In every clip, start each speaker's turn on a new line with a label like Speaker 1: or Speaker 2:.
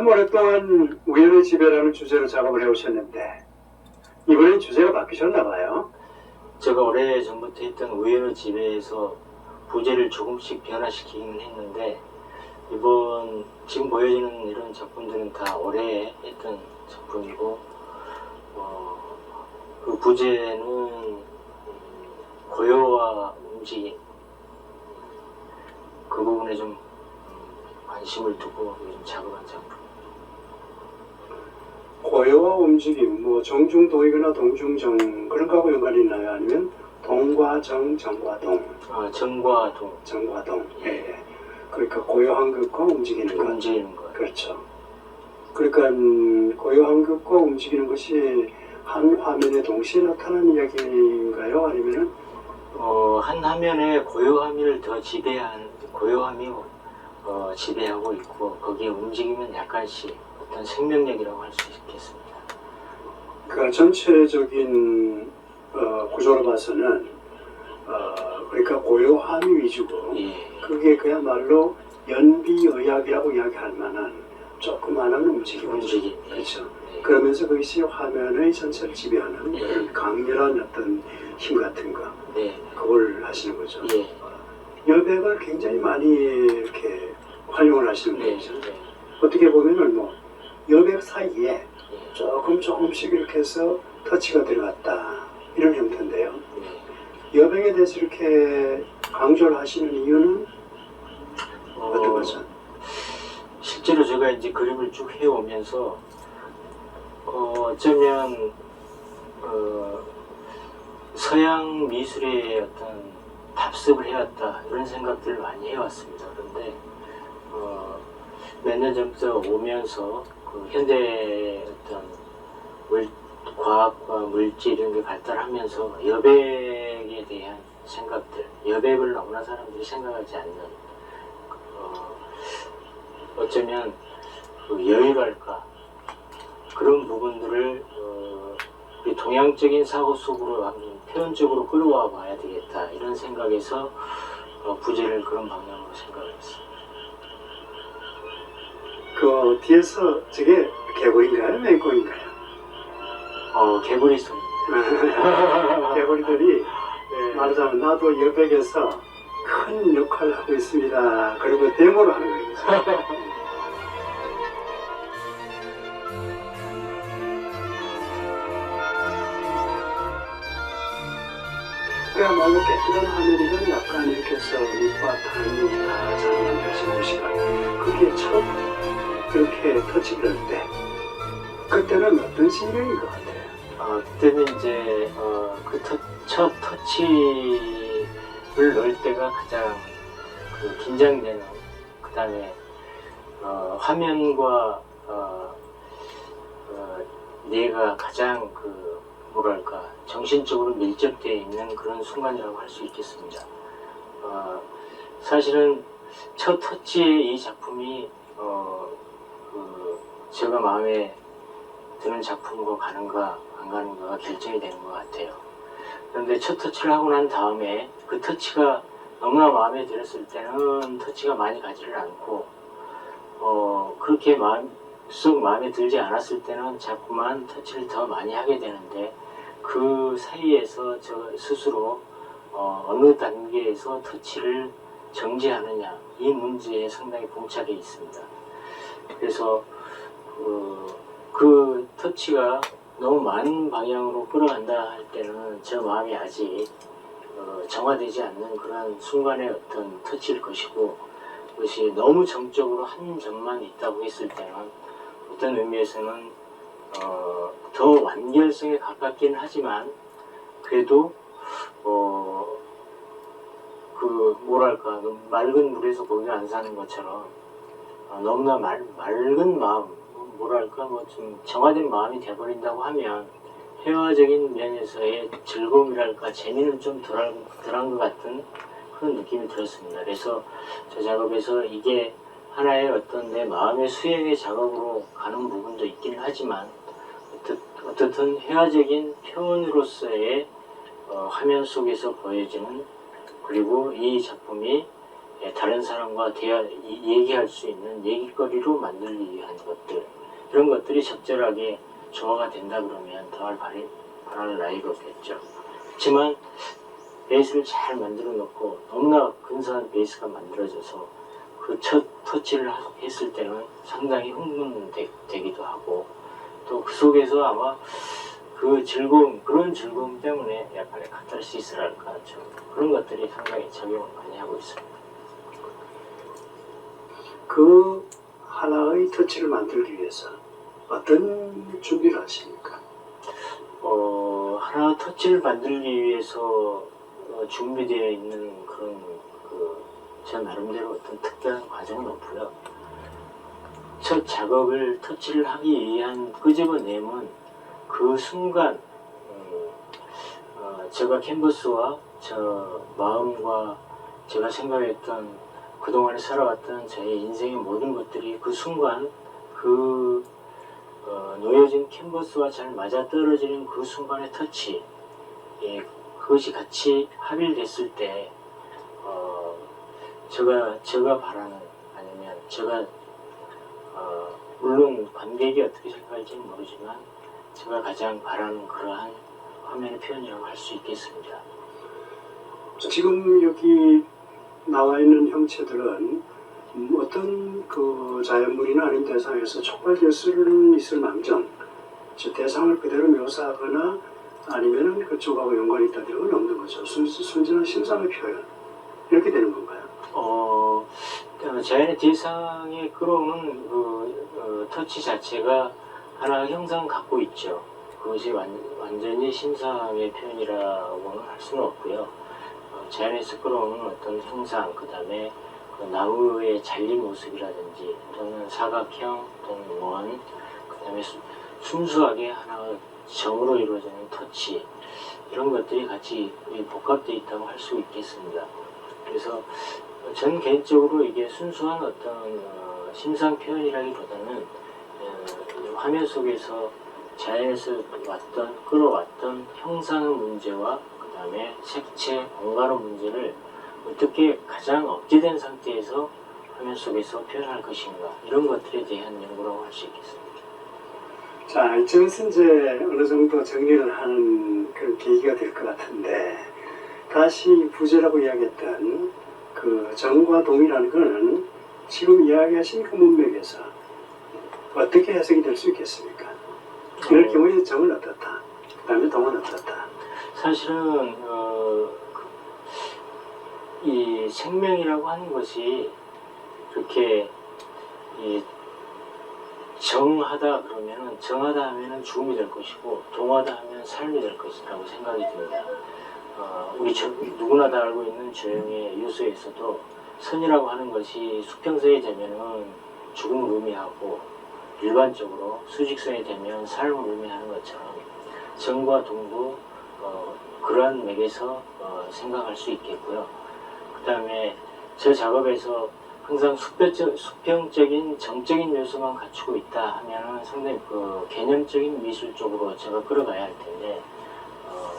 Speaker 1: 참 오랫동안 우연의 지배라는 주제로 작업을 해오셨는데 이번엔 주제가 바뀌셨나 봐요.
Speaker 2: 제가 오래전부터 했던 우연의 지배에서 부제를 조금씩 변화시키긴 했는데 이번 지금 보여지는 이런 작품들은 다 올해 했던 작품이고 어, 그 부제는 고요와 움직임 그 부분에 좀 관심을 두고 작업한 작품
Speaker 1: 고요와 움직임, 뭐 정중동이거나 동중정 그런 거하고 연관이 있나요? 아니면 동과 정, 정과 동?
Speaker 2: 아, 정과 동.
Speaker 1: 정과 동. 예. 예. 그러니까 고요한 것과 움직이는 것.
Speaker 2: 움직이는 것.
Speaker 1: 그렇죠. 그러니까 음, 고요한 것과 움직이는 것이 한 화면에 동시에 나타나는 이야기인가요? 아니면은
Speaker 2: 어, 한 화면에 고요함을 더 지배한 고요함이 어, 지배하고 있고 거기에 움직이면 약간씩 어떤 생명력이라고 할 수 있겠습니다.
Speaker 1: 그 전체적인 어, 구조로 봐서는 어, 그러니까 고요함 위주고 예. 그게 그야말로 연비의학이라고 이야기할 만한 조그마한 움직임 움직임 그렇죠. 예. 그러면서 그것이 화면의 전체를 지배하는 예. 그런 강렬한 어떤 힘 같은 거 예. 그걸 하시는 거죠. 예. 여배가 굉장히 많이 이렇게 활용을 하시는 거죠. 예. 어떻게 보면뭐 여백 사이에 조금 조금씩 이렇게 해서 터치가 들어갔다 이런 형태인데요. 여백에 대해서 이렇게 강조를 하시는 이유는 어, 떤 거죠?
Speaker 2: 실제로 제가 이제 그림을 쭉 해오면서 어, 어쩌면 어, 서양 미술의 어떤 답습을 해왔다 이런 생각들을 많이 해왔습니다. 그런데 어, 몇년 전부터 오면서 그 현대 어떤 물, 과학과 물질 이런 게 발달하면서 여백에 대한 생각들, 여백을 너무나 사람들이 생각하지 않는 어, 어쩌면 그 여유랄까 그런 부분들을 어, 동양적인 사고 속으로 한번 표현적으로 끌어와 봐야 되겠다 이런 생각에서 어, 부제를 그런 방향으로 생각을 했습니다.
Speaker 1: 그 어, 뒤에서 저게 개구리인가요? 맹꽁인가요?
Speaker 2: 어, 개구리 소리.
Speaker 1: 개구리들이 네. 말하자면 나도 여백에서 큰 역할을 하고 있습니다. 그리고 데모를 하는 거예요. 그야말로 깨끗한 하늘이는 약간 이렇게 해서 밑바탕이 다 장난될 수 있는 시간. 그게 처음. 이렇게 터치를 때 그때는 어떤 심경인 것 같아요?
Speaker 2: 아, 그때는 이제 어, 그 첫 터치를 넣을 때가 가장 그 긴장되는 그 다음에 어, 화면과 어, 어, 내가 가장 그 뭐랄까 정신적으로 밀접되어 있는 그런 순간이라고 할 수 있겠습니다. 어, 사실은 첫 터치의 이 작품이 어, 제가 마음에 드는 작품으로 가는가 안 가는가가 결정이 되는 것 같아요. 그런데 첫 터치를 하고 난 다음에 그 터치가 너무나 마음에 들었을 때는 터치가 많이 가지를 않고 어 그렇게 마음 속 마음에 들지 않았을 때는 자꾸만 터치를 더 많이 하게 되는데 그 사이에서 저 스스로 어, 어느 단계에서 터치를 정지하느냐 이 문제에 상당히 봉착해 있습니다. 그래서 어, 그 터치가 너무 많은 방향으로 끌어간다 할 때는 제 마음이 아직 어, 정화되지 않는 그런 순간의 어떤 터치일 것이고 그것이 너무 정적으로 한 점만 있다고 했을 때는 어떤 의미에서는 어, 더 완결성에 가깝긴 하지만 그래도 어, 그 뭐랄까 그 맑은 물에서 고기안 사는 것처럼 어, 너무나 맑, 맑은 마음 뭐랄까 뭐좀 정화된 마음이 돼버린다고 하면 회화적인 면에서의 즐거움이랄까 재미는 좀 덜한, 덜한 것 같은 그런 느낌이 들었습니다. 그래서 저 작업에서 이게 하나의 어떤 내 마음의 수행의 작업으로 가는 부분도 있긴 하지만 어떻, 든 회화적인 표현으로서의 어, 화면 속에서 보여지는 그리고 이 작품이 다른 사람과 대화, 얘기할 수 있는 얘기거리로 만들기 위한 것들 그런 것들이 적절하게 조화가 된다 그러면 더할 바리, 바랄 나이가 없겠죠. 하지만 베이스를 잘 만들어 놓고 너무나 근사한 베이스가 만들어져서 그 첫 터치를 했을 때는 상당히 흥분되기도 하고 또 그 속에서 아마 그 즐거움, 그런 즐거움 때문에 약간의 카타르시스랄까 좀 그런 것들이 상당히 작용을 많이 하고 있습니다.
Speaker 1: 그 하나의 터치를 만들기 위해서 어떤 준비를 하십니까?
Speaker 2: 어, 하나 터치를 만들기 위해서 어, 준비되어 있는 그런 그, 제 나름대로 어떤 특별한 과정은 없고요. 첫 작업을 터치를 하기 위한 끄집어내면 그 순간 음, 어, 제가 캔버스와 저 마음과 제가 생각했던 그동안에 살아왔던 저의 인생의 모든 것들이 그 순간 그 어, 놓여진 캔버스와 잘 맞아떨어지는 그 순간의 터치 예, 그것이 같이 합일됐을 때 어, 제가 제가 바라는 아니면 제가 어, 물론 관객이 어떻게 생각할지는 모르지만 제가 가장 바라는 그러한 화면의 표현이라고 할 수 있겠습니다.
Speaker 1: 지금 여기 나와 있는 형체들은 어떤 그 자연물이나 아닌 대상에서 촉발될 수는 있을 망정 대상을 그대로 묘사하거나 아니면 그쪽하고 연관이 있다는 없는 거죠. 순, 순진한 심상의 표현 이렇게 되는 건가요? 어,
Speaker 2: 그 자연의 대상의 그러면 어, 어, 터치 자체가 하나의 형상 갖고 있죠. 그것이 완, 완전히 심상의 표현이라고는 할 수는 없고요. 어, 자연에서 끌어오 어떤 형상, 그 다음에 그 나우의 잘린 모습이라든지 또는 사각형 또는 원, 그 다음에 순수하게 하나의 점으로 이루어지는 터치 이런 것들이 같이 복합되어 있다고 할 수 있겠습니다. 그래서 전 개인적으로 이게 순수한 어떤 어, 심상 표현이라기보다는 어, 화면 속에서 자연에서 왔던 끌어왔던 형상 문제와 그 다음에 색채 공간의 문제를 어떻게 가장 억제된 상태에서 화면 속에서 표현할 것인가 이런 것들에 대한 연구라고 할 수 있겠습니다.
Speaker 1: 자 이쯤에서 이제 어느 정도 정리를 하는 그 계기가 될 것 같은데 다시 부제라고 이야기했던 그 정과 동이라는 것은 지금 이야기하신 그 문맥에서 어떻게 해석이 될 수 있겠습니까? 이럴 네. 경우에 정은 어떻다, 그 다음에 동은 어떻다.
Speaker 2: 사실은 어, 이 생명이라고 하는 것이 그렇게 이 정하다 그러면은 정하다 하면은 죽음이 될 것이고 동하다 하면 삶이 될 것이라고 생각이 듭니다. 어, 우리 저, 누구나 다 알고 있는 조형의 요소에서도 선이라고 하는 것이 수평선이 되면은 죽음을 의미하고 일반적으로 수직선이 되면 삶을 의미하는 것처럼 정과 동도 어, 그러한 맥에서 어, 생각할 수 있겠고요. 그 다음에 제 작업에서 항상 수평적, 수평적인 정적인 요소만 갖추고 있다 하면은 상당히 그 개념적인 미술 쪽으로 제가 끌어가야 할 텐데 어,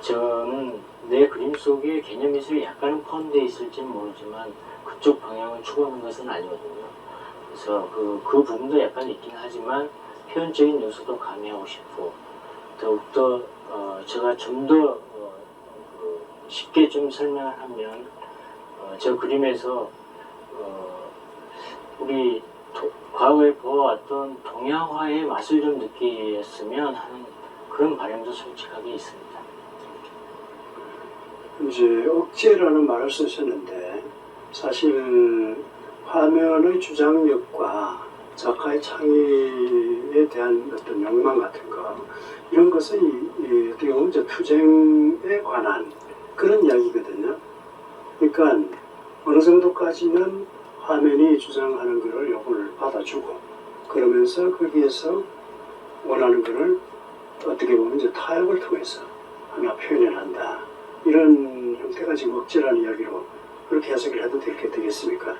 Speaker 2: 저는 내 그림 속에 개념 미술이 약간은 포함되어 있을지 모르지만 그쪽 방향을 추구하는 것은 아니거든요. 그래서 그, 그 부분도 약간 있긴 하지만 표현적인 요소도 가미하고 싶고 더욱더 어, 제가 좀더 쉽게 좀 설명하면 을 어, 저 그림에서 어, 우리 도, 과거에 보아왔던 동양화의 맛을 좀 느끼었으면 하는 그런 바람도 솔직하게 있습니다.
Speaker 1: 이제 억제라는 말을 쓰셨는데 사실 화면의 주장력과 작가의 창의에 대한 어떤 욕망 같은 거 이런 것은 이, 이 어떻게 보면 투쟁에 관한 그런 이야기거든요. 그러니까 어느 정도까지는 화면이 주장하는 것을 요구를 받아주고 그러면서 거기에서 원하는 것을 어떻게 보면 이제 타협을 통해서 하나 표현을 한다. 이런 형태가 지금 억제라는 이야기로 그렇게 해석을 해도 되게 되겠습니까?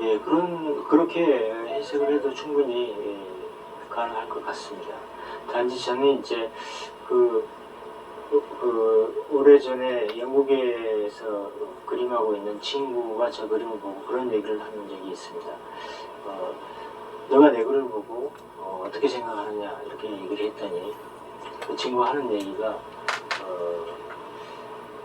Speaker 2: 예, 그런 그렇게 해석을 해도 충분히 예, 가능할 것 같습니다. 단지 저는 이제 그그 오래전에 영국에서 그림하고 있는 친구가 저 그림을 보고 그런 얘기를 하는 적이 있습니다. 어, 너가 내 글을 보고 어, 떻게 생각하느냐 이렇게 얘기를 했더니 그 친구가 하는 얘기가 어,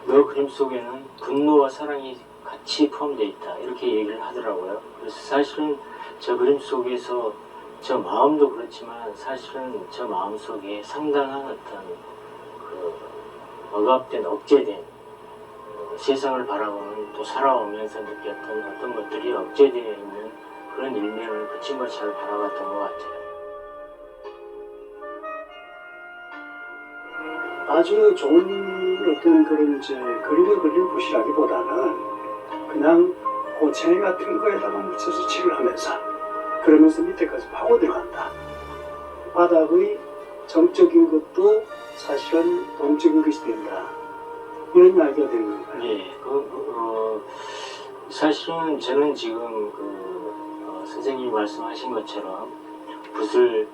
Speaker 2: 너 그림 속에는 분노와 사랑이 같이 포함되어 있다 이렇게 얘기를 하더라고요. 그래서 사실은 저 그림 속에서 저 마음도 그렇지만 사실은 저 마음 속에 상당한 어떤 억압된 억제된 어, 세상을 바라보는 또 살아오면서 느꼈던 어떤 것들이 억제되어 있는 그런 일면을 그 친구가 잘 바라봤던 것 같아요.
Speaker 1: 아주 좋은 어떤 그런 이제 그림을 그린 곳이라기보다는 그냥 고체 그 같은 거에다가 묻혀서 칠을 하면서 그러면서 밑에까지 파고 들어간다. 바닥의 정적인 것도 사실은 동적인 것이 된다. 이런 이야기가 되는 건가요?
Speaker 2: 예. 그, 그, 그, 어, 사실은 저는 지금 그, 어, 선생님이 말씀하신 것처럼 붓을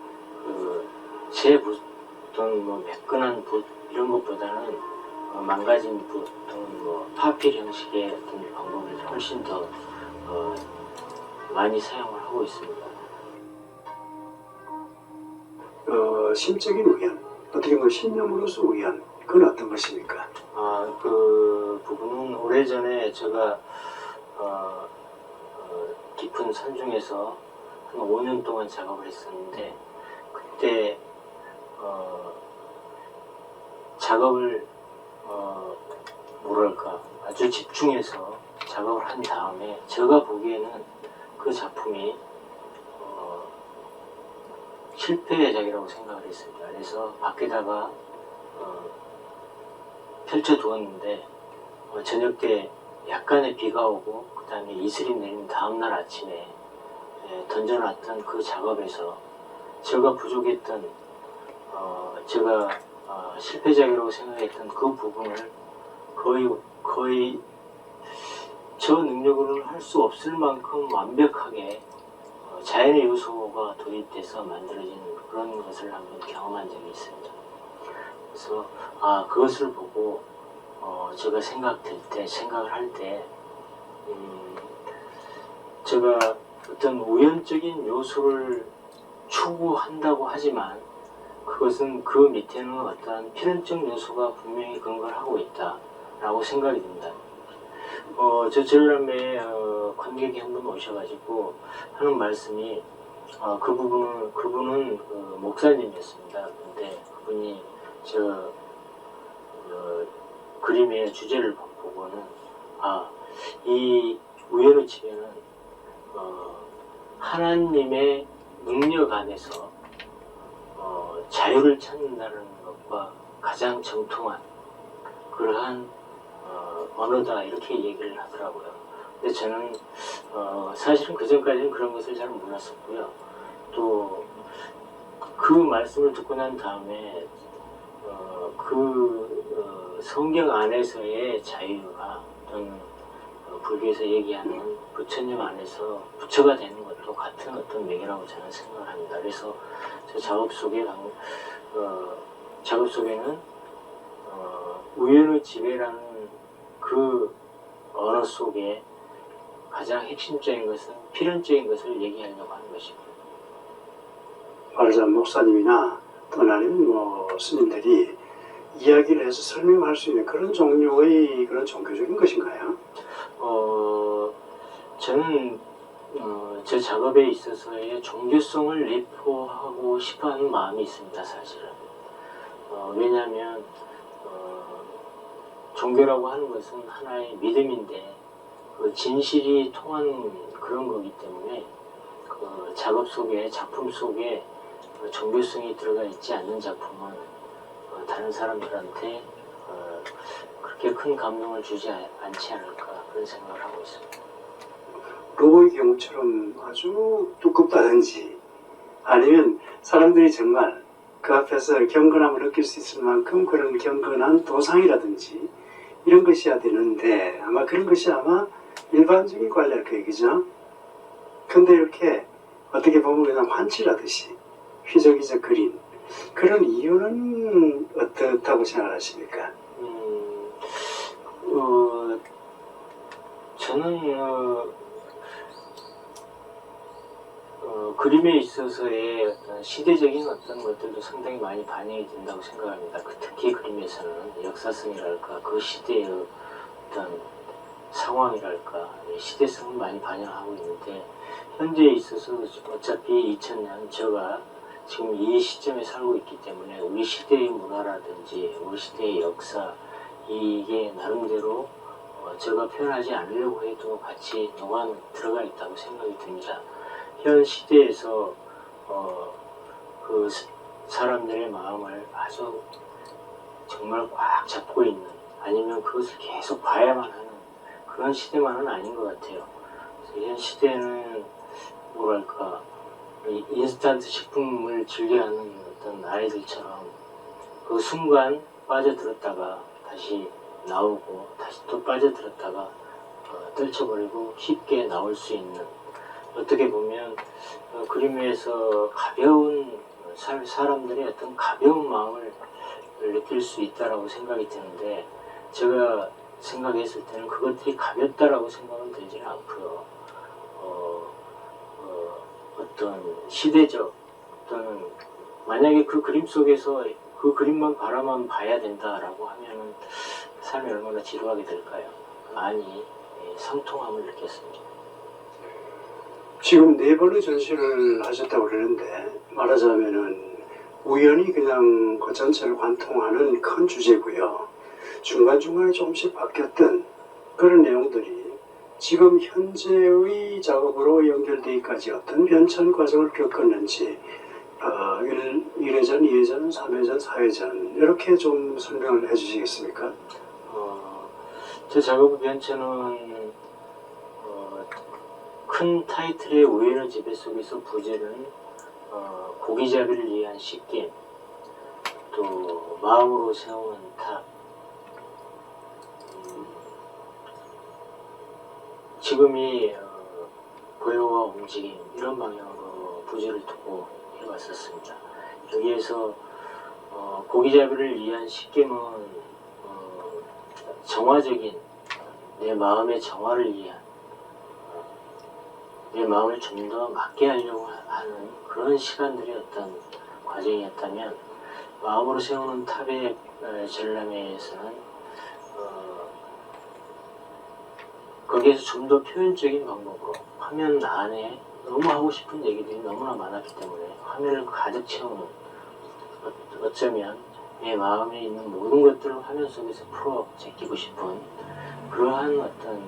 Speaker 2: 새 그, 붓, 또는 뭐 매끈한 붓 이런 것보다는 어, 망가진 붓 또는 뭐 파필 형식의 어떤 방법을 훨씬 더 어, 많이 사용을 하고 있습니다.
Speaker 1: 어, 심적인 의견 어떻게 보면 신념으로서 우리한 그건 어떤 것입니까?
Speaker 2: 아, 그 부분은 오래전에 제가 어, 어, 깊은 산중에서 한 5년 동안 작업을 했었는데 그때 어, 작업을 어, 뭐랄까 아주 집중해서 작업을 한 다음에 제가 보기에는 그 작품이 실패의 작이라고 생각을 했습니다. 그래서 밖에다가 어, 펼쳐두었는데 어, 저녁 때 약간의 비가 오고 그 다음에 이슬이 내린 다음날 아침에 예, 던져놨던 그 작업에서 제가 부족했던 어, 제가 어, 실패작이라고 생각했던 그 부분을 거의 거의 저 능력으로는 할 수 없을 만큼 완벽하게 자연의 요소가 도입돼서 만들어진 그런 것을 한번 경험한 적이 있습니다. 그래서 아 그것을 보고 어, 제가 생각될 때 생각을 할때 음, 제가 어떤 우연적인 요소를 추구한다고 하지만 그것은 그 밑에는 어떠한 필연적 요소가 분명히 근거를 하고 있다라고 생각이 듭니다. 어, 제 전람회 어, 관객이 한 분 오셔가지고 하는 말씀이 어, 그 부분은 그분은 그 목사님이었습니다. 근데 그분이 저 어, 그림의 주제를 보고는 아이 우연의 집에는 어, 하나님의 능력 안에서 어, 자유를 찾는다는 것과 가장 정통한 그러한 어, 느다 이렇게 얘기를 하더라고요. 근데 저는 어, 사실은 그 전까지는 그런 것을 잘 몰랐었고요. 또 그 말씀을 듣고 난 다음에 어, 그 어, 성경 안에서의 자유가 어떤 불교에서 얘기하는 부처님 안에서 부처가 되는 것도 같은 어떤 맥이라고 저는 생각을 합니다. 그래서 제 작업 속에 어, 작업 속에는 어, 우연의 지배라는 그 언어 속에 가장 핵심적인 것은 필연적인 것을 얘기하려고 하는 것이고
Speaker 1: 말하자 목사님이나 또는 뭐 스님들이 이야기를 해서 설명할 수 있는 그런 종류의 그런 종교적인 것인가요?
Speaker 2: 어, 저는 어, 제 작업에 있어서의 종교성을 내포하고 싶어하는 마음이 있습니다, 사실은. 어, 왜냐하면 종교라고 하는 것은 하나의 믿음인데 그 진실이 통한 그런 거기 때문에 그 작업 속에 작품 속에 종교성이 그 들어가 있지 않는 작품은 어, 다른 사람들한테 어, 그렇게 큰 감동을 주지 않지 않을까 그런 생각을 하고 있습니다.
Speaker 1: 로보의 경우처럼 아주 두껍다든지 아니면 사람들이 정말 그 앞에서 경건함을 느낄 수 있을 만큼 그런 경건한 도상이라든지 이런 것이야 되는데 아마 그런 것이 아마 일반적인 관례일거이죠 근데 이렇게 어떻게 보면 그냥 환칠하듯이 휘적휘적 그린 그런 이유는 어떻다고 생각하십니까? 음,
Speaker 2: 어, 저는 어, 그림에 있어서의 어떤 시대적인 어떤 것들도 상당히 많이 반영이 된다고 생각합니다. 그 특히 그림에서는 역사성이랄까 그 시대의 어떤 상황이랄까 시대성을 많이 반영하고 있는데 현재에 있어서 어차피 2000년 제가 지금 이 시점에 살고 있기 때문에 우리 시대의 문화라든지 우리 시대의 역사 이게 나름대로 제가 어, 표현하지 않으려고 해도 같이 동아 들어가 있다고 생각이 듭니다. 현 시대에서 어, 그 사람들의 마음을 아주 정말 꽉 잡고 있는 아니면 그것을 계속 봐야만 하는 그런 시대만은 아닌 것 같아요. 현 시대는 뭐랄까 인스턴트 식품을 즐겨하는 어떤 아이들처럼 그 순간 빠져들었다가 다시 나오고 다시 또 빠져들었다가 어, 떨쳐버리고 쉽게 나올 수 있는 어떻게 보면 어, 그림 에서 가벼운 삶, 사람들의 어떤 가벼운 마음을 느낄 수 있다라고 생각이 드는데 제가 생각했을 때는 그것들이 가볍다라고 생각은 들지는 않고요. 어, 어, 떤 시대적 또는 만약에 그 그림 속에서 그 그림만 바라만 봐야 된다라고 하면은 삶이 얼마나 지루하게 될까요? 많이 예, 성통함을 느꼈습니다.
Speaker 1: 지금 네 번의 전시를 하셨다고 그러는데 말하자면은 우연히 그냥 그 전체를 관통하는 큰 주제고요. 중간중간에 조금씩 바뀌었던 그런 내용들이 지금 현재의 작업으로 연결되기까지 어떤 변천 과정을 겪었는지 어, 1, 회전 2회전, 3회전, 4회전 이렇게 좀 설명을 해주시겠습니까? 어,
Speaker 2: 제 작업 변천은 큰 타이틀의 우연의 지배 속에서 부질은 어, 고기잡이를 위한 식객또 마음으로 세우는 탑 음, 지금이 어, 고요와 움직임 이런 방향으로 부지를 두고 해왔었습니다. 여기에서 어, 고기잡이를 위한 식김은 어, 정화적인 내 마음의 정화를 위한 내 마음을 좀 더 맞게 하려고 하는 그런 시간들이 어떤 과정이었다면 마음으로 세우는 탑의 어, 전람회에서는 어, 거기에서 좀 더 표현적인 방법으로 화면 안에 너무 하고 싶은 얘기들이 너무나 많았기 때문에 화면을 가득 채우는 어, 어쩌면 내 마음에 있는 모든 것들을 화면 속에서 풀어 제끼고 싶은 그러한 어떤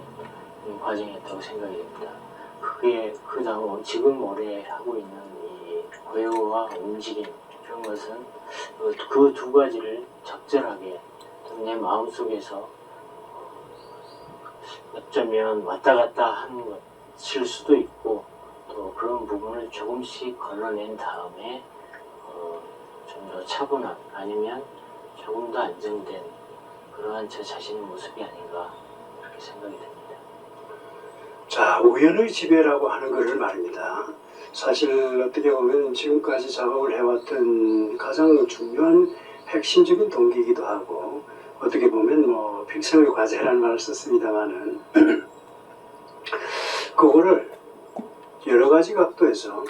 Speaker 2: 과정이었다고 생각이 듭니다 그게 그다음 뭐 지금 올래 하고 있는 이회우와 움직임 이런 것은 그 두 가지를 적절하게 내 마음속에서 어쩌면 왔다 갔다 하는 것일 수도 있고 또 그런 부분을 조금씩 걸러낸 다음에 어, 좀더 차분한 아니면 조금 더 안정된 그러한 제 자신의 모습이 아닌가 이렇게 생각이 됩니다.
Speaker 1: 자, 우연의 지배라고 하는 것을 말입니다. 사실 어떻게 보면 지금까지 작업을 해왔던 가장 중요한 핵심적인 동기이기도 하고 어떻게 보면 뭐 필생의 과제라는 말을 썼습니다만은 그거를 여러 가지 각도에서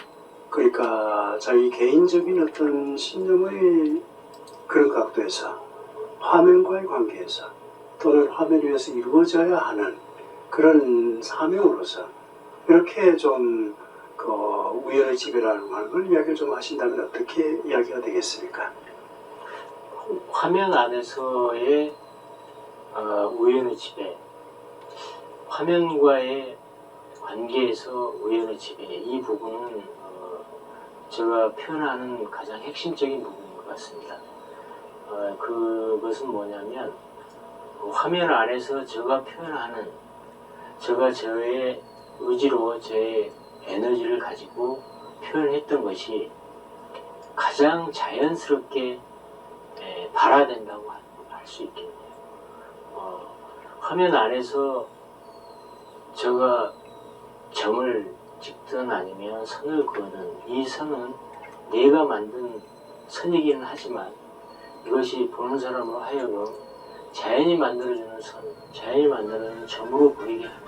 Speaker 1: 그러니까 자기 개인적인 어떤 신념의 그런 각도에서 화면과의 관계에서 또는 화면 위에서 이루어져야 하는 그런 사명으로서 이렇게 좀그 우연의 집이라는 말을 이야기를 좀 하신다면 어떻게 이야기가 되겠습니까?
Speaker 2: 화면 안에서의 어, 우연의 지배, 화면과의 관계에서 우연의 지배 이 부분은 어, 제가 표현하는 가장 핵심적인 부분인 것 같습니다. 어, 그것은 뭐냐면 화면 안에서 제가 표현하는 제가 저의 의지로 저의 에너지를 가지고 표현했던 것이 가장 자연스럽게 예, 발화된다고 할 수 있겠네요. 어, 화면 안에서 제가 점을 찍든 아니면 선을 그어이 선은 내가 만든 선이기는 하지만 이것이 보는 사람으로 하여금 자연이 만들어주는 선, 자연이 만들어주는 점으로 보이게 합니다.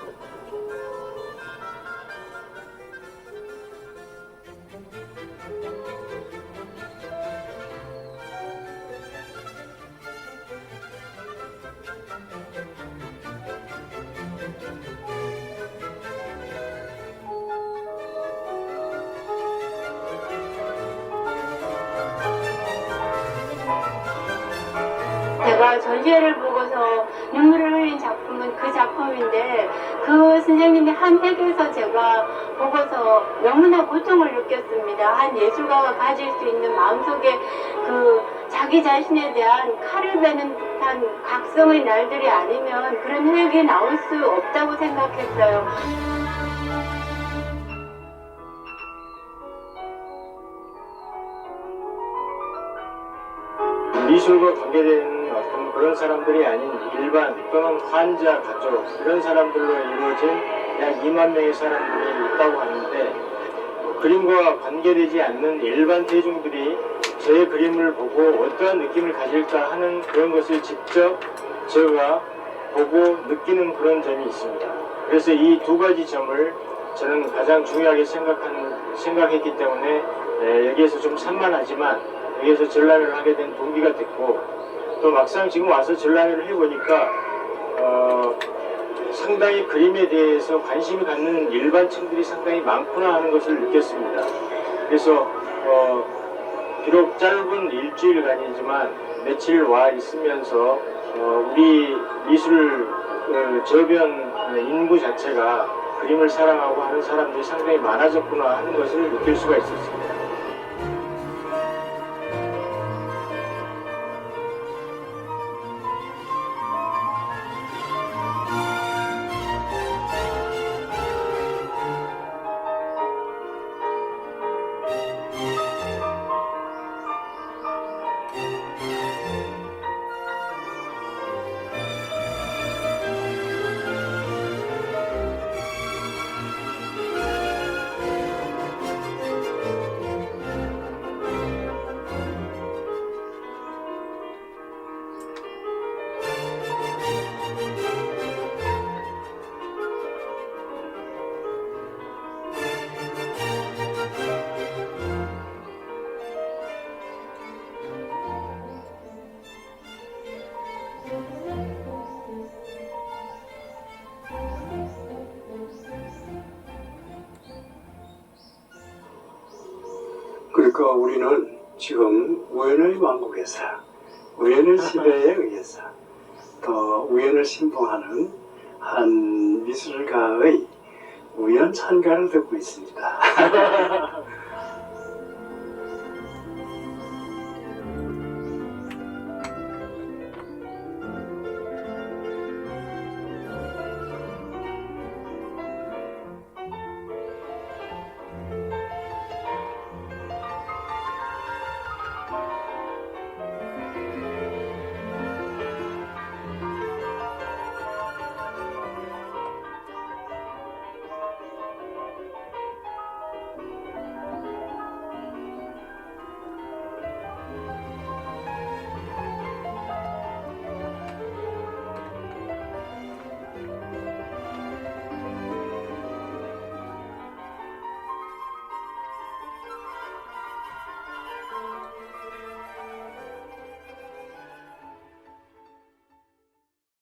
Speaker 3: 제가 전시회를 보고서 눈물을 흘린 작품은 그 작품인데 그 선생님이 한 획에서 제가 보고서 너무나 고통을 느꼈습니다. 한 예술가가 가질 수 있는 마음속에 그 자기 자신에 대한 칼을 베는 듯한 각성의 날들이 아니면 그런 획이 나올 수 없다고 생각했어요.
Speaker 4: 미술과 관계된 그런 사람들이 아닌 일반 또는 환자 가족 이런 사람들로 이루어진 약 2만 명의 사람들이 있다고 하는데 그림과 관계되지 않는 일반 대중들이 제 그림을 보고 어떠한 느낌을 가질까 하는 그런 것을 직접 제가 보고 느끼는 그런 점이 있습니다. 그래서 이 두 가지 점을 저는 가장 중요하게 생각하는, 생각했기 때문에 네, 여기에서 좀 산만하지만 여기에서 전란을 하게 된 동기가 됐고 또 그 막상 지금 와서 전라회를 해보니까 어, 상당히 그림에 대해서 관심이 갖는 일반층들이 상당히 많구나 하는 것을 느꼈습니다. 그래서 어, 비록 짧은 일주일간이지만 며칠 와 있으면서 어, 우리 미술 어, 저변 인구 자체가 그림을 사랑하고 하는 사람들이 상당히 많아졌구나 하는 것을 느낄 수가 있었습니다.
Speaker 1: 우리는 지금 우연의 왕국에서 우연의 시대에 의해서 또 우연을 신봉하는 한 미술가의 우연 찬가를 듣고 있습니다.